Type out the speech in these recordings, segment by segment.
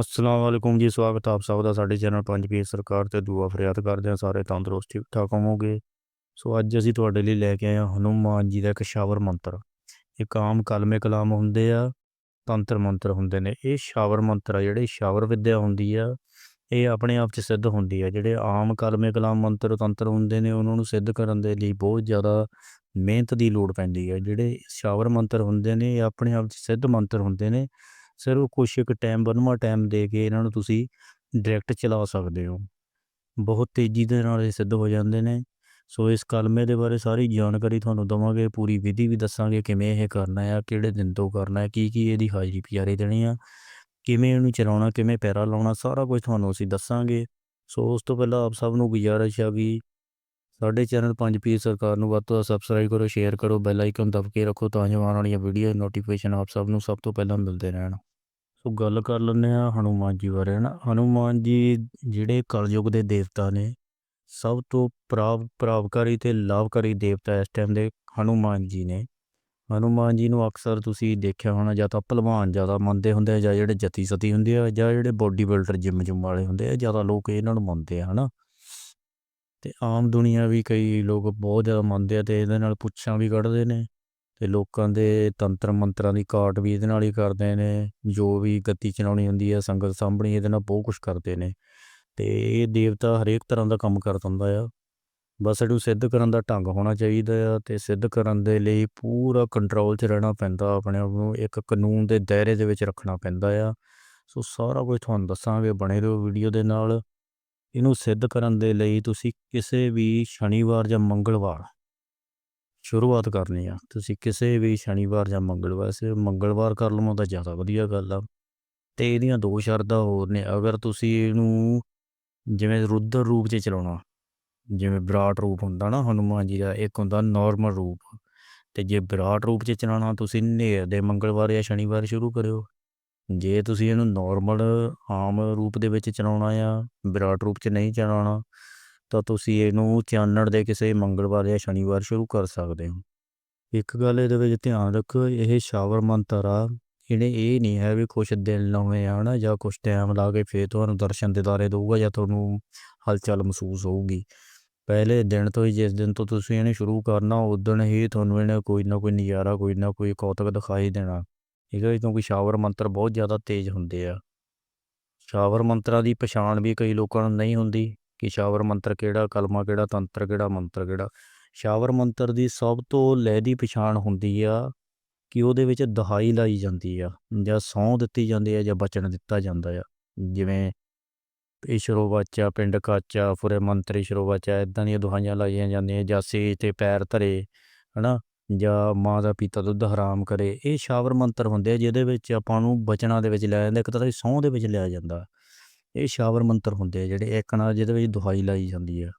ਅਸਲਾਮ ਵਾਲੇਕੁਮ ਜੀ, ਸਵਾਗਤ ਆਪ ਸਭ ਦਾ ਸਾਡੇ ਚੈਨਲ ਪੰਜ ਸਰਕਾਰ ਤੇ। ਦੁਆ ਫਰਿਆਦ ਕਰਦੇ ਹਾਂ, ਸਾਰੇ ਤੰਦਰੁਸਤ ਠੀਕ ਠਾਕ ਹੋਵੋਗੇ। ਸੋ ਅੱਜ ਅਸੀਂ ਤੁਹਾਡੇ ਲਈ ਲੈ ਕੇ ਆਏ ਹਾਂ ਹਨੂਮਾਨ ਜੀ ਦਾ ਇੱਕ ਸ਼ਾਵਰ ਮੰਤਰ। ਇੱਕ ਆਮ ਕਲਮੇ ਕਲਾਮ ਹੁੰਦੇ ਆ, ਤੰਤਰ ਮੰਤਰ ਹੁੰਦੇ ਨੇ। ਇਹ ਸ਼ਾਵਰ ਮੰਤਰ ਆ, ਜਿਹੜੇ ਸ਼ਾਵਰ ਵਿੱਦਿਆ ਹੁੰਦੀ ਆ, ਇਹ ਆਪਣੇ ਆਪ 'ਚ ਸਿੱਧ ਹੁੰਦੀ ਆ। ਜਿਹੜੇ ਆਮ ਕਲਮੇ ਕਲਾਮ ਮੰਤਰ, ਤੰਤਰ ਹੁੰਦੇ ਨੇ, ਉਹਨਾਂ ਨੂੰ ਸਿੱਧ ਕਰਨ ਦੇ ਲਈ ਬਹੁਤ ਜ਼ਿਆਦਾ ਮਿਹਨਤ ਦੀ ਲੋੜ ਪੈਂਦੀ ਹੈ ਜਿਹੜੇ ਸ਼ਾਵਰ ਮੰਤਰ ਹੁੰਦੇ ਨੇ, ਇਹ ਆਪਣੇ ਆਪ 'ਚ ਸਿੱਧ ਮੰਤਰ ਹੁੰਦੇ ਨੇ। ਸਿਰਫ ਕੁਛ ਇੱਕ ਟਾਈਮ ਬੰਨਵਾ ਟਾਈਮ ਦੇ ਕੇ ਇਹਨਾਂ ਨੂੰ ਤੁਸੀਂ ਡਾਇਰੈਕਟ ਚਲਾ ਸਕਦੇ ਹੋ। ਬਹੁਤ ਤੇਜ਼ੀ ਦੇ ਨਾਲ ਇਹ ਸਿੱਧ ਹੋ ਜਾਂਦੇ ਨੇ। ਸੋ ਇਸ ਕਲਮੇ ਦੇ ਬਾਰੇ ਸਾਰੀ ਜਾਣਕਾਰੀ ਤੁਹਾਨੂੰ ਦਵਾਂਗੇ, ਪੂਰੀ ਵਿਧੀ ਵੀ ਦੱਸਾਂਗੇ ਕਿਵੇਂ ਇਹ ਕਰਨਾ ਹੈ, ਕਿਹੜੇ ਦਿਨ ਤੋਂ ਕਰਨਾ ਹੈ ਕੀ ਕੀ ਇਹਦੀ ਹਾਜ਼ਰੀ ਪਿਆਰੇ ਦੇਣੀ ਆ, ਕਿਵੇਂ ਇਹਨੂੰ ਚਲਾਉਣਾ, ਕਿਵੇਂ ਪੈਰਾ ਲਾਉਣਾ, ਸਾਰਾ ਕੁਝ ਤੁਹਾਨੂੰ ਅਸੀਂ ਦੱਸਾਂਗੇ। ਸੋ ਉਸ ਤੋਂ ਪਹਿਲਾਂ ਆਪ ਸਭ ਨੂੰ ਗੁਜ਼ਾਰਿਸ਼ ਆ ਵੀ ਸਾਡੇ ਚੈਨਲ ਪੰਜ ਪੀ ਸਰਕਾਰ ਨੂੰ ਵੱਧ ਤੋਂ ਵੱਧ ਸਬਸਕ੍ਰਾਈਬ ਕਰੋ ਸ਼ੇਅਰ ਕਰੋ ਬੈਲ ਆਈਕਨ ਦਬ ਕੇ ਰੱਖੋ ਤਾਂ ਜੋ ਆਉਣ ਵਾਲੀਆਂ ਵੀਡੀਓ ਨੋਟੀਫਿਕੇਸ਼ਨ ਆਪ ਸਭ ਨੂੰ ਸਭ ਤੋਂ ਪਹਿਲਾਂ ਮਿਲਦੇ ਰਹਿਣ। ਸੋ ਗੱਲ ਕਰ ਲੈਂਦੇ ਹਾਂ ਹਨੂਮਾਨ ਜੀ ਬਾਰੇ, ਹਨਾ? ਹਨੂਮਾਨ ਜੀ ਜਿਹੜੇ ਕਲਯੁਗ ਦੇ ਦੇਵਤਾ ਨੇ, ਸਭ ਤੋਂ ਪ੍ਰਾਪ, ਪ੍ਰਾਪਕਾਰੀ ਤੇ ਲਾਭਕਾਰੀ ਦੇਵਤਾ ਇਸ ਟਾਈਮ ਦੇ ਹਨੂਮਾਨ ਜੀ ਨੇ। ਹਨੂਮਾਨ ਜੀ ਨੂੰ ਅਕਸਰ ਤੁਸੀਂ ਦੇਖਿਆ ਹੋਣਾ, ਜਾਂ ਤਾਂ ਭਲਵਾਨ ਜ਼ਿਆਦਾ ਮੰਨਦੇ ਹੁੰਦੇ ਆ, ਜਾਂ ਜਿਹੜੇ ਜਤੀ ਸਤੀ ਹੁੰਦੇ ਆ, ਜਾਂ ਜਿਹੜੇ ਬੋਡੀ ਬਿਲਡਰ ਜਿਮ ਜੁਮ ਵਾਲੇ ਹੁੰਦੇ ਆ, ਜ਼ਿਆਦਾ ਲੋਕ ਇਹਨਾਂ ਨੂੰ ਮੰਨਦੇ ਆ, ਹਨਾ? ਤੇ ਆਮ ਦੁਨੀਆ ਵੀ ਕਈ ਲੋਕ ਬਹੁਤ ਜ਼ਿਆਦਾ ਮੰਨਦੇ ਆ, ਤੇ ਇਹਦੇ ਨਾਲ ਪੁੱਛਾਂ ਵੀ ਕੱਢਦੇ ਨੇ। ਤੇ ਲੋਕਾਂ ਦੇ ਤੰਤਰ ਮੰਤਰਾਂ ਦੀ ਕਾਟ ਵੀ ਇਹਦੇ ਨਾਲ ਹੀ ਕਰਦੇ ਨੇ, ਜੋ ਵੀ ਗੱਤੀ ਚਲਾਉਣੀ ਹੁੰਦੀ ਹੈ ਸੰਗਤ ਸਾਹਮਣੇ ਇਹਦੇ ਨਾਲ ਬਹੁਤ ਕੁਝ ਕਰਦੇ ਨੇ। ਤੇ ਇਹ ਦੇਵਤਾ ਹਰੇਕ ਤਰ੍ਹਾਂ ਦਾ ਕੰਮ ਕਰਦਾ ਹੁੰਦਾ ਆ। ਬਸ ਇਹਨੂੰ ਸਿੱਧ ਕਰਨ ਦਾ ਢੰਗ ਹੋਣਾ ਚਾਹੀਦਾ ਆ ਤੇ ਸਿੱਧ ਕਰਨ ਦੇ ਲਈ ਪੂਰਾ ਕੰਟਰੋਲ 'ਚ ਰਹਿਣਾ ਪੈਂਦਾ, ਆਪਣੇ ਆਪ ਨੂੰ ਇੱਕ ਕਾਨੂੰਨ ਦੇ ਦਾਇਰੇ ਦੇ ਵਿੱਚ ਰੱਖਣਾ ਪੈਂਦਾ ਆ। ਸੋ ਸਾਰਾ ਕੁਝ ਤੁਹਾਨੂੰ ਦੱਸਾਂਗੇ ਬਣੇ ਰਹੋ ਵੀਡੀਓ ਦੇ ਨਾਲ। ਇਹਨੂੰ ਸਿੱਧ ਕਰਨ ਦੇ ਲਈ ਤੁਸੀਂ ਕਿਸੇ ਵੀ ਸ਼ਨੀਵਾਰ ਜਾਂ ਮੰਗਲਵਾਰ ਸ਼ੁਰੂਆਤ ਕਰਨੀ ਆ। ਤੁਸੀਂ ਕਿਸੇ ਵੀ ਸ਼ਨੀਵਾਰ ਜਾਂ ਮੰਗਲਵਾਰ ਸੇ ਮੰਗਲਵਾਰ ਕਰ ਲਵੋ ਤਾਂ ਜ਼ਿਆਦਾ ਵਧੀਆ ਗੱਲ ਆ। ਤੇ ਇਹਦੀਆਂ ਦੋ ਸ਼ਰਤਾਂ ਹੋਰ ਨੇ। ਅਗਰ ਤੁਸੀਂ ਇਹਨੂੰ ਜਿਵੇਂ ਰੁਦਰ ਰੂਪ 'ਚ ਚਲਾਉਣਾ, ਜਿਵੇਂ ਵਿਰਾਟ ਰੂਪ ਹੁੰਦਾ ਨਾ ਹਨੂਮਾਨ ਜੀ ਦਾ, ਇੱਕ ਹੁੰਦਾ ਨਾਰਮਲ ਰੂਪ। ਤੇ ਜੇ ਵਿਰਾਟ ਰੂਪ 'ਚ ਚਲਾਉਣਾ, ਤੁਸੀਂ ਹਨੇਰ ਦੇ ਮੰਗਲਵਾਰ ਜਾਂ ਸ਼ਨੀਵਾਰ ਸ਼ੁਰੂ ਕਰਿਓ। ਜੇ ਤੁਸੀਂ ਇਹਨੂੰ ਨਾਰਮਲ ਆਮ ਰੂਪ ਦੇ ਵਿੱਚ ਚਲਾਉਣਾ ਆ ਵਿਰਾਟ ਰੂਪ 'ਚ ਨਹੀਂ ਚਲਾਉਣਾ ਤਾਂ ਤੁਸੀਂ ਇਹਨੂੰ ਚਾਨਣ ਦੇ ਕਿਸੇ ਮੰਗਲਵਾਰ ਜਾਂ ਸ਼ਨੀਵਾਰ ਸ਼ੁਰੂ ਕਰ ਸਕਦੇ ਹੋ। ਇੱਕ ਗੱਲ ਇਹਦੇ ਵਿੱਚ ਧਿਆਨ ਰੱਖੋ ਇਹ ਸ਼ਾਵਰ ਮੰਤਰ ਆ ਇਹਨੇ ਇਹ ਨਹੀਂ ਹੈ ਵੀ ਕੁਛ ਦਿਨ ਲਾਉਣੇ ਆ ਨਾ ਜਾਂ ਕੁਛ ਟਾਈਮ ਲਾ ਕੇ ਫੇਰ ਤੁਹਾਨੂੰ ਦਰਸ਼ਨ ਦਿਦਾਰੇ ਦੇਊਗਾ ਜਾਂ ਤੁਹਾਨੂੰ ਹਲਚਲ ਮਹਿਸੂਸ ਹੋਊਗੀ। ਪਹਿਲੇ ਦਿਨ ਤੋਂ ਹੀ ਜਿਸ ਦਿਨ ਤੋਂ ਤੁਸੀਂ ਇਹਨੇ ਸ਼ੁਰੂ ਕਰਨਾ ਉਦੋਂ ਹੀ ਤੁਹਾਨੂੰ ਇਹਨੇ ਕੋਈ ਨਾ ਕੋਈ ਨਜ਼ਾਰਾ, ਕੋਈ ਨਾ ਕੋਈ ਕੌਤਕ ਦਿਖਾਈ ਦੇਣਾ। ਠੀਕ ਹੈ ਕਿਉਂਕਿ ਸ਼ਾਵਰ ਮੰਤਰ ਬਹੁਤ ਜ਼ਿਆਦਾ ਤੇਜ਼ ਹੁੰਦੇ ਆ। ਸ਼ਾਵਰ ਮੰਤਰਾਂ ਦੀ ਪਛਾਣ ਵੀ ਕਈ ਲੋਕਾਂ ਨੂੰ ਨਹੀਂ ਹੁੰਦੀ। ਕਿ ਸ਼ਾਵਰ ਮੰਤਰ ਕਿਹੜਾ, ਕਲਮਾ ਕਿਹੜਾ, ਤੰਤਰ ਕਿਹੜਾ, ਮੰਤਰ ਕਿਹੜਾ। ਸ਼ਾਵਰ ਮੰਤਰ ਦੀ ਸਭ ਤੋਂ ਲਹਿਦੀ ਪਛਾਣ ਹੁੰਦੀ ਆ ਕਿ ਉਹਦੇ ਵਿੱਚ ਦਹਾਈ ਲਾਈ ਜਾਂਦੀ ਆ, ਜਾਂ ਸੌਂ ਦਿੱਤੀ ਜਾਂਦੀ ਆ, ਜਾਂ ਬਚਨ ਦਿੱਤਾ ਜਾਂਦਾ ਆ। ਜਿਵੇਂ ਈਸ਼ਰੋ ਵਾਚਾ ਪਿੰਡ ਕਾਚਾ ਫੁਰੇ ਮੰਤਰੀ ਸ਼ਰੋ ਵਾਚਾ ਇਦਾਂ ਦੀਆਂ ਦੁਹਾਈਆਂ ਲਾਈਆਂ ਜਾਂਦੀਆਂ, ਜਾਂ ਸੇਜ ਤੇ ਪੈਰ ਧਰੇ, ਹਨਾ, ਜਾਂ ਮਾਂ ਦਾ ਪੀਤਾ ਦੁੱਧ ਹਰਾਮ ਕਰੇ। ਇਹ ਸ਼ਾਵਰ ਮੰਤਰ ਹੁੰਦੇ ਆ, ਜਿਹਦੇ ਵਿੱਚ ਆਪਾਂ ਨੂੰ ਬਚਨਾਂ ਦੇ ਵਿੱਚ ਲਿਆ ਜਾਂਦਾ ਇੱਕ ਤਰ੍ਹਾਂ ਦੀ ਸੌਂ ਦੇ ਵਿੱਚ ਲਿਆ ਜਾਂਦਾ। ਇਹ ਸ਼ਾਵਰ ਮੰਤਰ ਹੁੰਦੇ ਆ ਜਿਹੜੇ ਇੱਕ ਨਾਲ ਜਿਹਦੇ ਵਿੱਚ ਦੁਹਾਈ ਲਾਈ ਜਾਂਦੀ ਆ।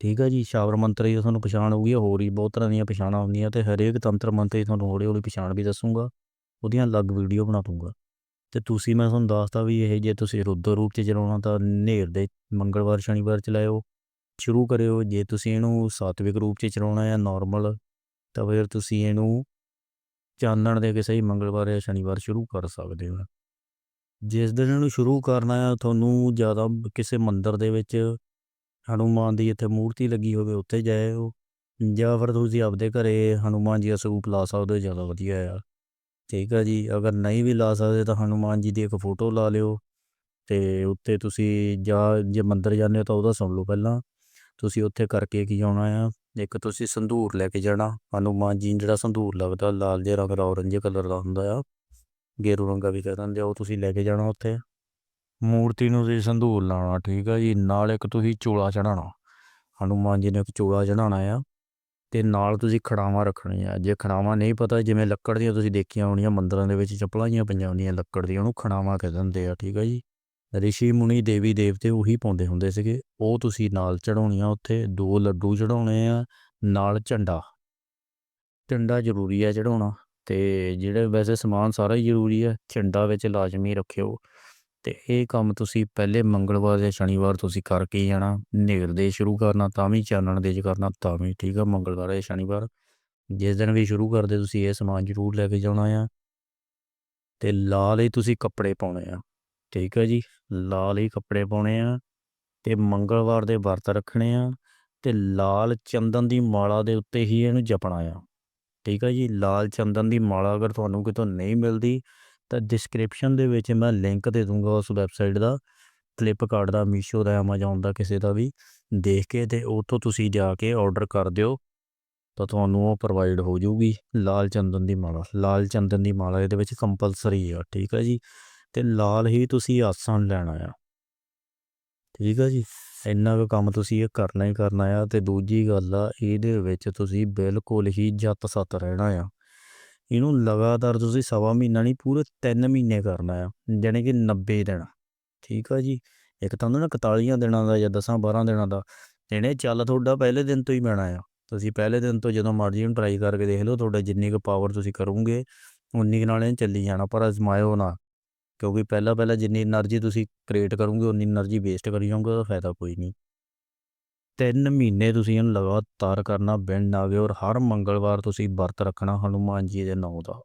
ਠੀਕ ਆ ਜੀ, ਸ਼ਾਵਰ ਮੰਤਰ ਦੀ ਤੁਹਾਨੂੰ ਪਛਾਣ ਹੋਊਗੀ, ਹੋਰ ਹੀ ਬਹੁਤ ਤਰ੍ਹਾਂ ਦੀਆਂ ਪਛਾਣਾਂ ਹੁੰਦੀਆਂ ਤੇ ਹਰੇਕ ਤੰਤਰ ਮੰਤਰ ਦੀ ਤੁਹਾਨੂੰ ਹੌਲੀ ਹੌਲੀ ਪਛਾਣ ਵੀ ਦੱਸੂਗਾ, ਉਹਦੀਆਂ ਅਲੱਗ ਵੀਡੀਓ ਬਣਾ ਦੂੰਗਾ ਤੇ ਤੁਸੀਂ ਮੈਂ ਤੁਹਾਨੂੰ ਦੱਸਦਾ ਵੀ ਇਹ ਜੇ ਤੁਸੀਂ ਰੁਦਰ ਰੂਪ 'ਚ ਚਲਾਉਣਾ ਤਾਂ ਹਨੇਰ ਦੇ ਮੰਗਲਵਾਰ, ਸ਼ਨੀਵਾਰ ਚਲਾਇਓ ਸ਼ੁਰੂ ਕਰਿਓ। ਜੇ ਤੁਸੀਂ ਇਹਨੂੰ ਸਾਤਵਿਕ ਰੂਪ 'ਚ ਚਲਾਉਣਾ ਹੈ ਨਾਰਮਲ, ਤਾਂ ਫਿਰ ਤੁਸੀਂ ਇਹਨੂੰ ਚਾਨਣ ਦੇ ਕਿਸੇ ਹੀ ਮੰਗਲਵਾਰ ਜਾਂ ਸ਼ਨੀਵਾਰ ਸ਼ੁਰੂ ਕਰ ਸਕਦੇ ਹੋ। ਜਿਸ ਦਿਨ ਇਹਨੂੰ ਸ਼ੁਰੂ ਕਰਨਾ ਹੈ ਤੁਹਾਨੂੰ ਜ਼ਿਆਦਾ ਕਿਸੇ ਮੰਦਿਰ ਦੇ ਵਿੱਚ ਹਨੂਮਾਨ ਦੀ ਇੱਥੇ ਮੂਰਤੀ ਲੱਗੀ ਹੋਵੇ, ਉੱਥੇ ਜਾਇਓ। ਜਾਂ ਫਿਰ ਤੁਸੀਂ ਆਪਦੇ ਘਰੇ ਹਨੂਮਾਨ ਜੀ ਦਾ ਸਰੂਪ ਲਾ ਸਕਦੇ ਹੋ, ਜ਼ਿਆਦਾ ਵਧੀਆ ਆ। ਠੀਕ ਆ ਜੀ, ਅਗਰ ਨਹੀਂ ਵੀ ਲਾ ਸਕਦੇ ਤਾਂ ਹਨੂਮਾਨ ਜੀ ਦੀ ਇੱਕ ਫੋਟੋ ਲਾ ਲਿਓ। ਤੇ ਉੱਤੇ ਤੁਸੀਂ ਜਾਂ, ਜੇ ਮੰਦਿਰ ਜਾਂਦੇ ਹੋ ਤਾਂ ਉਹਦਾ ਸੁਣ ਲਓ ਪਹਿਲਾਂ। ਤੁਸੀਂ ਉੱਥੇ ਕਰਕੇ ਕੀ ਆਉਣਾ ਆ? ਇੱਕ ਤੁਸੀਂ ਸੰਧੂਰ ਲੈ ਕੇ ਜਾਣਾ। ਹਨੂਮਾਨ ਜੀ ਜਿਹੜਾ ਸੰਧੂਰ ਲੱਗਦਾ, ਲਾਲ ਜਿਹਾ ਰੰਗ ਦਾ, ਔਰੰਜ ਕਲਰ ਦਾ ਹੁੰਦਾ ਆ। ਗੇਰੂ ਰੰਗਾ ਵੀ ਕਹਿ ਦਿੰਦੇ ਆ, ਉਹ ਤੁਸੀਂ ਲੈ ਕੇ ਜਾਣਾ ਉੱਥੇ। ਮੂਰਤੀ ਨੂੰ ਤੁਸੀਂ ਸੰਧੂਰ ਲਾਉਣਾ, ਠੀਕ ਆ ਜੀ। ਨਾਲ ਇੱਕ ਤੁਸੀਂ ਚੋਲਾ ਚੜਾਉਣਾ ਹਨੂਮਾਨ ਜੀ ਨੇ ਇੱਕ ਚੋਲਾ ਚੜਾਉਣਾ ਆ ਤੇ ਨਾਲ ਤੁਸੀਂ ਖੜਾਵਾਂ ਰੱਖਣੀਆਂ ਜੇ ਖੜਾਵਾਂ ਨਹੀਂ ਪਤਾ, ਜਿਵੇਂ ਲੱਕੜ ਦੀਆਂ ਤੁਸੀਂ ਦੇਖੀਆਂ ਹੋਣੀਆਂ, ਮੰਦਰਾਂ ਦੇ ਵਿੱਚ ਚੱਪਲਾਂ ਜੀਆਂ ਪਈਆਂ ਹੁੰਦੀਆਂ ਲੱਕੜ ਦੀਆਂ, ਉਹਨੂੰ ਖੜਾਵਾਂ ਕਹਿ ਦਿੰਦੇ ਆ, ਠੀਕ ਆ ਜੀ। ਰਿਸ਼ੀ ਮੁਨੀ ਦੇਵੀ ਦੇਵਤੇ ਉਹੀ ਪਾਉਂਦੇ ਹੁੰਦੇ ਸੀਗੇ। ਉਹ ਤੁਸੀਂ ਨਾਲ ਚੜਾਉਣੀਆਂ ਉੱਥੇ, ਦੋ ਲੱਡੂ ਚੜਾਉਣੇ ਆ, ਨਾਲ ਝੰਡਾ। ਝੰਡਾ ਜ਼ਰੂਰੀ ਆ ਚੜਾਉਣਾ ਤੇ ਜਿਹੜੇ ਵੈਸੇ ਸਮਾਨ ਸਾਰਾ ਹੀ ਜ਼ਰੂਰੀ ਆ ਝੰਡਾ ਵਿੱਚ ਲਾਜ਼ਮੀ ਰੱਖਿਓ। ਤੇ ਇਹ ਕੰਮ ਤੁਸੀਂ ਪਹਿਲੇ ਮੰਗਲਵਾਰ ਜਾਂ ਸ਼ਨੀਵਾਰ ਤੁਸੀਂ ਕਰਕੇ ਹੀ ਜਾਣਾ ਹਨੇਰ ਦੇ ਸ਼ੁਰੂ ਕਰਨਾ, ਤਾਂ ਵੀ ਚਾਨਣ ਦੇ ਚ ਕਰਨਾ, ਤਾਂ ਵੀ, ਠੀਕ ਆ, ਮੰਗਲਵਾਰ ਜਾਂ ਸ਼ਨੀਵਾਰ। ਜਿਸ ਦਿਨ ਵੀ ਸ਼ੁਰੂ ਕਰਦੇ ਤੁਸੀਂ ਇਹ ਸਮਾਨ ਜ਼ਰੂਰ ਲੈ ਕੇ ਜਾਣਾ ਆ। ਤੇ ਲਾਲ ਹੀ ਤੁਸੀਂ ਕੱਪੜੇ ਪਾਉਣੇ ਆ, ਠੀਕ ਹੈ ਜੀ, ਲਾਲ ਹੀ ਕੱਪੜੇ ਪਾਉਣੇ ਆ। ਤੇ ਮੰਗਲਵਾਰ ਦੇ ਵਰਤ ਰੱਖਣੇ ਆ, ਤੇ ਲਾਲ ਚੰਦਨ ਦੀ ਮਾਲਾ ਦੇ ਉੱਤੇ ਹੀ ਇਹਨੂੰ ਜਪਣਾ ਆ। ਠੀਕ ਆ ਜੀ, ਲਾਲ ਚੰਦਨ ਦੀ ਮਾਲਾ ਅਗਰ ਤੁਹਾਨੂੰ ਕਿਤੋਂ ਨਹੀਂ ਮਿਲਦੀ, ਤਾਂ ਡਿਸਕ੍ਰਿਪਸ਼ਨ ਦੇ ਵਿੱਚ ਮੈਂ ਲਿੰਕ ਦੇ ਦੂੰਗਾ ਉਸ ਵੈਬਸਾਈਟ ਦਾ ਫਲਿੱਪਕਾਰਟ ਦਾ ਮੀਸ਼ੋ ਦਾ ਐਮਾਜ਼ੋਨ ਦਾ, ਕਿਸੇ ਦਾ ਵੀ, ਦੇਖ ਕੇ ਤੇ ਉੱਥੋਂ ਤੁਸੀਂ ਜਾ ਕੇ ਆਰਡਰ ਕਰ ਦਿਓ, ਤਾਂ ਤੁਹਾਨੂੰ ਉਹ ਪ੍ਰੋਵਾਈਡ ਹੋ ਜਾਊਗੀ, ਲਾਲ ਚੰਦਨ ਦੀ ਮਾਲਾ। ਲਾਲ ਚੰਦਨ ਦੀ ਮਾਲਾ ਇਹਦੇ ਵਿੱਚ ਕੰਪਲਸਰੀ ਆ, ਠੀਕ ਹੈ ਜੀ, ਤੇ ਲਾਲ ਹੀ ਤੁਸੀਂ ਆਸਣ ਲੈਣਾ ਆ ਠੀਕ ਆ ਜੀ। ਇੰਨਾ ਕੁ ਕੰਮ ਤੁਸੀਂ ਇਹ ਕਰਨਾ ਹੀ ਕਰਨਾ ਆ ਤੇ ਦੂਜੀ ਗੱਲ ਆ, ਇਹਦੇ ਵਿੱਚ ਤੁਸੀਂ ਬਿਲਕੁਲ ਹੀ ਜੱਤ ਸੱਤ ਰਹਿਣਾ ਆ। ਇਹਨੂੰ ਲਗਾਤਾਰ ਤੁਸੀਂ ਸਵਾ ਮਹੀਨਾ ਨਹੀਂ, ਪੂਰੇ 3 ਮਹੀਨੇ ਕਰਨਾ ਆ, ਜਾਣੀ ਕਿ 90 ਦਿਨ। ਠੀਕ ਆ ਜੀ? ਇੱਕ ਤਾਂ ਹੁੰਦਾ ਨਾ 41 ਦਿਨਾਂ ਦਾ ਜਾਂ 10 12 ਦਿਨਾਂ ਦਾ, ਇਹਨੇ ਚੱਲ ਤੁਹਾਡਾ ਪਹਿਲੇ ਦਿਨ ਤੋਂ ਹੀ ਪੈਣਾ ਆ। ਤੁਸੀਂ ਪਹਿਲੇ ਦਿਨ ਤੋਂ ਜਦੋਂ ਮਰਜ਼ੀ ਨੂੰ ਟਰਾਈ ਕਰਕੇ ਦੇਖ ਲਓ, ਤੁਹਾਡਾ ਜਿੰਨੀ ਕੁ ਪਾਵਰ ਤੁਸੀਂ ਕਰੋਗੇ, ਉਨੀ ਕੁ ਨਾਲ ਇਹ ਚੱਲੀ ਜਾਣਾ, ਪਰ ਅਜ਼ਮਾਇਓ ਨਾ। ਕਿਉਂਕਿ ਪਹਿਲਾਂ ਪਹਿਲਾਂ ਜਿੰਨੀ એનર્ਜੀ ਤੁਸੀਂ ਕ੍ਰੀਏਟ ਕਰੋਗੇ, ਉਨੀ એનર્ਜੀ ਵੇਸਟ ਕਰੀ ਜਾਓਗੇ, ਉਹਦਾ ਫਾਇਦਾ ਕੋਈ ਨਹੀਂ। ਤਿੰਨ ਮਹੀਨੇ ਤੁਸੀਂ ਇਹਨੂੰ ਲਗਾਤਾਰ ਕਰਨਾ ਬਿੰਡ ਆਵੇ ਔਰ ਹਰ ਮੰਗਲਵਾਰ ਤੁਸੀਂ ਵਰਤ ਰੱਖਣਾ ਹਨੂਮਾਨ ਜੀ ਦੇ ਨਾਮ ਦਾ।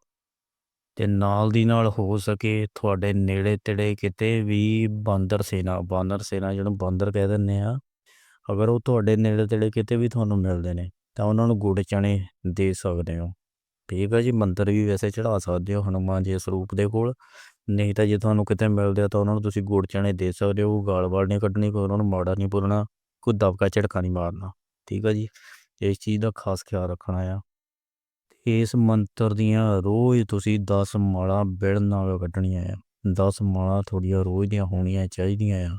ਤੇ ਨਾਲ ਦੀ ਨਾਲ ਹੋ ਸਕੇ ਤੁਹਾਡੇ ਨੇੜੇ ਤੇੜੇ ਕਿਤੇ ਵੀ ਬਾਂਦਰ ਸੇਨਾ ਬਾਂਦਰ ਸੇਨਾ ਜਿਹਨੂੰ ਬਾਂਦਰ ਕਹਿ ਦਿੰਦੇ ਆ ਅਗਰ ਉਹ ਤੁਹਾਡੇ ਨੇੜੇ ਤੇੜੇ ਕਿਤੇ ਵੀ ਤੁਹਾਨੂੰ ਮਿਲਦੇ ਨੇ, ਤਾਂ ਉਹਨਾਂ ਨੂੰ ਗੁੜ ਚਣੇ ਦੇ ਸਕਦੇ ਹੋ। ਠੀਕ ਹੈ ਜੀ ਮੰਦਰ ਵੀ ਵੈਸੇ ਚੜਾ ਸਕਦੇ ਹੋ ਹਨੂਮਾਨ ਜੀ ਦੇ ਸਰੂਪ ਦੇ ਕੋਲ। ਨਹੀਂ ਤਾਂ ਜੇ ਤੁਹਾਨੂੰ ਕਿਤੇ ਮਿਲਦੇ ਆ ਤਾਂ ਉਹਨਾਂ ਨੂੰ ਤੁਸੀਂ ਗੁੜ ਚਣੇ ਦੇ ਸਕਦੇ ਹੋ ਗਾਲ ਵਾਲ ਨਹੀਂ ਕੱਢਣੀ, ਕੋਈ ਉਹਨਾਂ ਨੂੰ ਮਾੜਾ ਨਹੀਂ ਬੋਲਣਾ, ਕੋਈ ਦਬਕਾ ਝਟਕਾ ਨਹੀਂ ਮਾਰਨਾ, ਠੀਕ ਆ ਜੀ? ਇਸ ਚੀਜ਼ ਦਾ ਖਾਸ ਖਿਆਲ ਰੱਖਣਾ ਆ। ਇਸ ਮੰਤਰ ਦੀਆਂ ਰੋਜ਼ ਤੁਸੀਂ 10 ਮਾਲਾ ਬਿੜ ਨਾਲ ਕੱਢਣੀਆਂ ਆ। 10 ਮਾਲਾ ਤੁਹਾਡੀਆਂ ਰੋਜ਼ ਦੀਆਂ ਹੋਣੀਆਂ ਚਾਹੀਦੀਆਂ ਆ।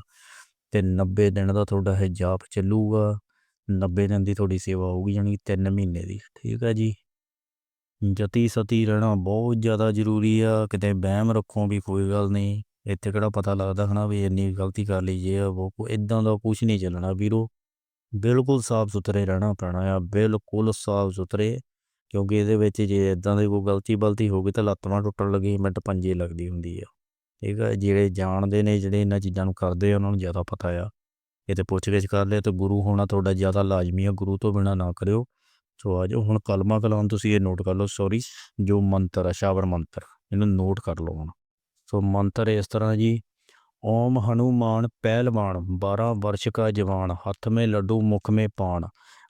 ਤੇ 90 ਦਿਨ ਦਾ ਤੁਹਾਡਾ ਇਹ ਜਾਪ ਚੱਲੂਗਾ 90 ਦਿਨ ਦੀ ਤੁਹਾਡੀ ਸੇਵਾ ਹੋਊਗੀ ਜਾਨੀ 3 ਮਹੀਨੇ ਦੀ, ਠੀਕ ਆ ਜੀ? ਜਤੀ ਸਤੀ ਰਹਿਣਾ ਬਹੁਤ ਜ਼ਿਆਦਾ ਜ਼ਰੂਰੀ ਆ, ਕਿਤੇ ਵਹਿਮ ਰੱਖੋ ਵੀ ਕੋਈ ਗੱਲ ਨਹੀਂ। ਇੱਥੇ ਕਿਹੜਾ ਪਤਾ ਲੱਗਦਾ ਹਨਾ ਵੀ ਇੰਨੀ ਗਲਤੀ ਕਰ ਲਈ ਜੇ ਉਹ ਇਦਾਂ ਦਾ ਕੁਝ ਨਹੀਂ ਚੱਲਣਾ ਵੀਰੋ। ਬਿਲਕੁਲ ਸਾਫ਼ ਸੁਥਰੇ ਰਹਿਣਾ ਪੈਣਾ ਆ, ਬਿਲਕੁਲ ਸਾਫ਼ ਸੁਥਰੇ। ਕਿਉਂਕਿ ਇਹਦੇ ਵਿੱਚ ਜੇ ਇਦਾਂ ਦੀ ਕੋਈ ਗਲਤੀ ਬਲਤੀ ਹੋ ਗਈ ਤਾਂ ਲੱਤਾਂ ਟੁੱਟਣ ਲੱਗੀ, ਮਿੰਟ ਪੰਜੇ ਲੱਗਦੀ ਹੁੰਦੀ ਆ। ਠੀਕ ਆ, ਜਿਹੜੇ ਜਾਣਦੇ ਨੇ, ਜਿਹੜੇ ਇਹਨਾਂ ਚੀਜ਼ਾਂ ਨੂੰ ਕਰਦੇ ਆ, ਉਹਨਾਂ ਨੂੰ ਜ਼ਿਆਦਾ ਪਤਾ ਆ। ਇਹ ਤੇ ਪੁੱਛਗਿੱਛ ਕਰ ਲਿਆ ਤੇ ਗੁਰੂ ਹੋਣਾ ਤੁਹਾਡਾ ਜ਼ਿਆਦਾ ਲਾਜ਼ਮੀ ਆ, ਗੁਰੂ ਤੋਂ ਬਿਨਾ ਨਾ ਕਰਿਓ। ਸੋ ਆ ਜਾਓ ਹੁਣ ਕਲਮਾ ਕਲਾਮ ਤੁਸੀਂ ਇਹ ਨੋਟ ਕਰ ਲਓ ਸੌਰੀ ਜੋ ਮੰਤਰ ਆ ਸ਼ਾਵਰ ਮੰਤਰ ਇਹਨੂੰ ਨੋਟ ਕਰ ਲਓ ਹੁਣ ਸੋ ਮੰਤਰ ਇਸ ਤਰ੍ਹਾਂ ਜੀ ओम हनुमान पहलवान बारह वर्ष का जवान हाथ में लड्डू मुख में पान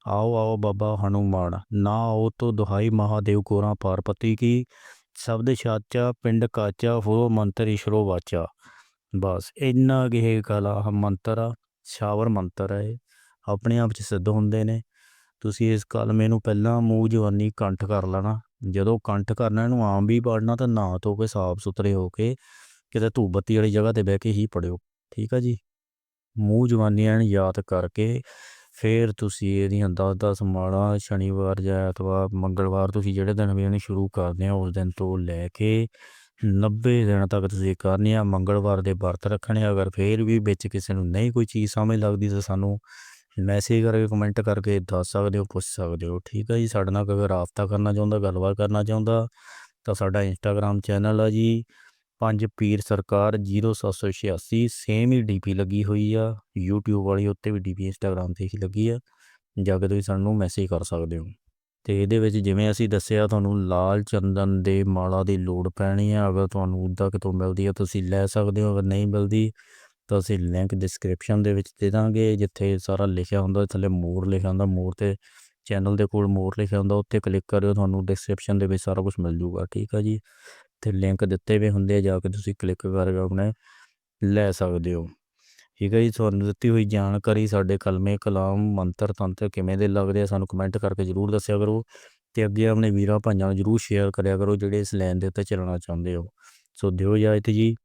आओ आओ बाबा हनुमान ना आओ तो दुहाई महादेव कोरा पार्वती की शब्द साचा पिंड काचा हो मंत्र ईश्वरो वाचा ਬਸ ਇੰਨਾ ਕੁ ਇਹ ਕਲਾ ਮੰਤਰ ਆ ਸ਼ਾਵਰ ਮੰਤਰ ਹੈ ਇਹ ਆਪਣੇ ਆਪ ਚ ਸਿੱਧ ਹੁੰਦੇ ਨੇ ਤੁਸੀਂ ਇਸ ਕਲਮੇ ਨੂੰ ਪਹਿਲਾਂ ਮੂੰਹ ਜਵਾਨੀ ਕੰਠ ਕਰ ਲੈਣਾ। ਜਦੋਂ ਕੰਠ ਕਰਨਾ, ਇਹਨੂੰ ਆਮ ਵੀ ਪੜਨਾ ਤਾਂ ਨਾ ਧੋ ਕੇ ਸਾਫ਼ ਸੁਥਰੇ ਹੋ ਕੇ ਕਿਤੇ ਧੂਪ ਬੱਤੀ ਵਾਲੀ ਜਗ੍ਹਾ ਤੇ ਬਹਿ ਕੇ ਹੀ ਪੜਿਓ, ਠੀਕ ਆ ਜੀ? ਮੂੰਹ ਜਵਾਨੀ ਨੂੰ ਯਾਦ ਕਰਕੇ ਫਿਰ ਤੁਸੀਂ ਇਹਦੀਆਂ 10-10 ਮਾਲਾ ਸ਼ਨੀਵਾਰ ਜਾਂ ਐਤਵਾਰ, ਮੰਗਲਵਾਰ ਤੁਸੀਂ ਜਿਹੜੇ ਦਿਨ ਵੀ ਇਹਨੂੰ ਸ਼ੁਰੂ ਕਰਦੇ ਆ ਉਸ ਦਿਨ ਤੋਂ ਲੈ ਕੇ 90 ਦਿਨ ਤੱਕ ਤੁਸੀਂ ਕਰਨੀ ਆ। ਮੰਗਲਵਾਰ ਦੇ ਵਰਤ ਰੱਖਣੇ ਅਗਰ ਫੇਰ ਵੀ ਵਿੱਚ ਕਿਸੇ ਨੂੰ ਨਹੀਂ ਕੋਈ ਚੀਜ਼ ਸਮਝ ਲੱਗਦੀ ਤਾਂ ਸਾਨੂੰ ਮੈਸੇਜ ਕਰਕੇ ਕਮੈਂਟ ਕਰਕੇ ਦੱਸ ਸਕਦੇ ਹੋ, ਪੁੱਛ ਸਕਦੇ ਹੋ। ਠੀਕ ਹੈ ਜੀ, ਸਾਡੇ ਨਾਲ ਅਗਰ ਰਾਬਤਾ ਕਰਨਾ ਚਾਹੁੰਦਾ, ਗੱਲਬਾਤ ਕਰਨਾ ਚਾਹੁੰਦਾ, ਤਾਂ ਸਾਡਾ ਇੰਸਟਾਗ੍ਰam ਚੈਨਲ ਆ ਜੀ। ਪੰਜ ਪੀਰ ਸਰਕਾਰ 0786 ਸੇਮ ਹੀ ਡੀਪੀ ਲੱਗੀ ਹੋਈ ਆ। YouTube ਵਾਲੀ ਉੱਤੇ ਵੀ ਡੀਪੀ ਇੰਸਟਾਗ੍ਰam ਤੇ ਹੀ ਲੱਗੀ ਆ। ਜਾ ਕੇ ਤੁਸੀਂ ਸਾਨੂੰ ਮੈਸੇਜ ਕਰ ਸਕਦੇ ਹੋ। ਤੇ ਇਹਦੇ ਵਿੱਚ ਜਿਵੇਂ ਅਸੀਂ ਦੱਸਿਆ, ਤੁਹਾਨੂੰ ਲਾਲ ਚੰਦਨ ਦੇ ਮਾਲਾ ਦੀ ਲੋੜ ਪੈਣੀ ਆ। ਅਗਰ ਤੁਹਾਨੂੰ ਉੱਦਾਂ ਕਿਤੋਂ ਮਿਲਦੀ ਆ, ਤੁਸੀਂ ਲੈ ਸਕਦੇ ਹੋ। ਅਗਰ ਨਹੀਂ ਮਿਲਦੀ ਤਾਂ ਅਸੀਂ ਲਿੰਕ ਡਿਸਕ੍ਰਿਪਸ਼ਨ ਦੇ ਵਿੱਚ ਦੇ ਦਾਂਗੇ, ਜਿੱਥੇ ਸਾਰਾ ਲਿਖਿਆ ਹੁੰਦਾ, ਥੱਲੇ ਮੋਰ ਲਿਖਿਆ ਹੁੰਦਾ, ਮੋਰ ਤੇ ਚੈਨਲ ਦੇ ਕੋਲ ਮੋਰ ਲਿਖਿਆ ਹੁੰਦਾ, ਉੱਥੇ ਕਲਿੱਕ ਕਰਿਓ, ਤੁਹਾਨੂੰ ਡਿਸਕ੍ਰਿਪਸ਼ਨ ਦੇ ਵਿੱਚ ਸਾਰਾ ਕੁਝ ਮਿਲ ਜੂਗਾ, ਠੀਕ ਆ ਜੀ? ਤੇ ਲਿੰਕ ਦਿੱਤੇ ਹੋਏ ਹੁੰਦੇ ਆ, ਜਾ ਕੇ ਤੁਸੀਂ ਕਲਿੱਕ ਕਰਕੇ ਆਪਣੇ ਲੈ ਸਕਦੇ ਹੋ। ਠੀਕ ਹੈ ਜੀ, ਤੁਹਾਨੂੰ ਦਿੱਤੀ ਹੋਈ ਜਾਣਕਾਰੀ ਸਾਡੇ ਕਲਮੇ ਕਲਾਮ ਮੰਤਰ ਤੰਤਰ ਕਿਵੇਂ ਦੇ ਲੱਗਦੇ ਆ, ਸਾਨੂੰ ਕਮੈਂਟ ਕਰਕੇ ਜਰੂਰ ਦੱਸਿਆ ਕਰੋ ਤੇ ਅੱਗੇ ਆਪਣੇ ਵੀਰਾਂ ਭਾਈਆਂ ਨੂੰ ਜਰੂਰ ਸ਼ੇਅਰ ਕਰਿਆ ਕਰੋ, ਜਿਹੜੇ ਇਸ ਲਾਈਨ ਦੇ ਉੱਤੇ ਚੱਲਣਾ ਚਾਹੁੰਦੇ ਹੋ। ਸੋ ਦਿਓ ਇਜਾਜ਼ਤ ਜੀ।